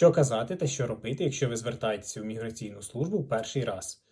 Що казати та що робити, якщо ви звертаєтеся в міграційну службу в перший раз?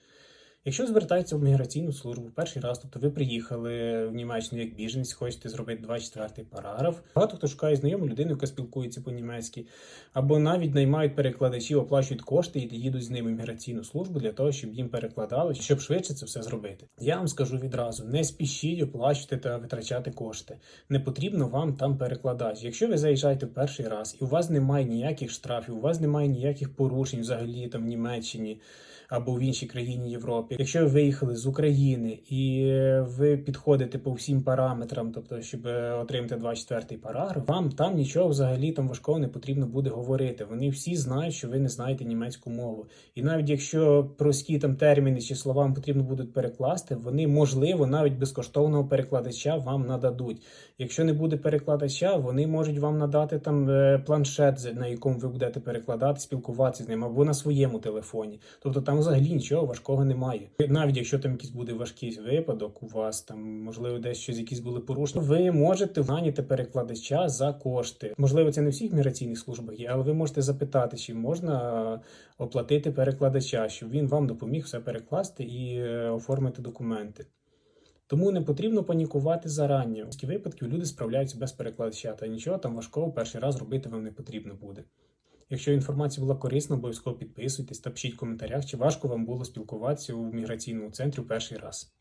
Якщо звертаєтеся в міграційну службу перший раз, тобто ви приїхали в Німеччину як біженець, хочете зробити 24 параграф. Багато хто шукає знайому людину, яка спілкується по-німецьки, або навіть наймають перекладачів, оплачують кошти і їдуть з ними в міграційну службу для того, щоб їм перекладали, щоб швидше це все зробити. Я вам скажу відразу: не спішіть оплачувати та витрачати кошти. Не потрібно вам там перекладач. Якщо ви заїжджаєте в перший раз і у вас немає ніяких штрафів, у вас немає ніяких порушень взагалі там в Німеччині або в іншій країні Європи. Якщо ви виїхали з України і е, ви підходите по всім параметрам, тобто щоб е, отримати 24-й параграф, вам там нічого взагалі там важкого не потрібно буде говорити. Вони всі знають, що ви не знаєте німецьку мову. І навіть якщо прості там терміни чи слова вам потрібно будуть перекласти, вони можливо навіть безкоштовного перекладача вам нададуть. Якщо не буде перекладача, вони можуть вам надати там е, планшет, на якому ви будете перекладати, спілкуватися з ним або на своєму телефоні. Тобто там взагалі нічого важкого немає. Навіть якщо там якийсь буде важкий випадок, у вас там можливо десь щось якісь були порушення, ви можете наняти перекладача за кошти. Можливо, це не всіх міграційних службах є, але ви можете запитати, чи можна оплатити перекладача, щоб він вам допоміг все перекласти і е, оформити документи. Тому не потрібно панікувати зарані. В такі люди справляються без перекладача, та нічого там важкого перший раз робити вам не потрібно буде. Якщо інформація була корисна, обов'язково підписуйтесь та пишіть в коментарях, чи важко вам було спілкуватися у міграційному центрі в перший раз.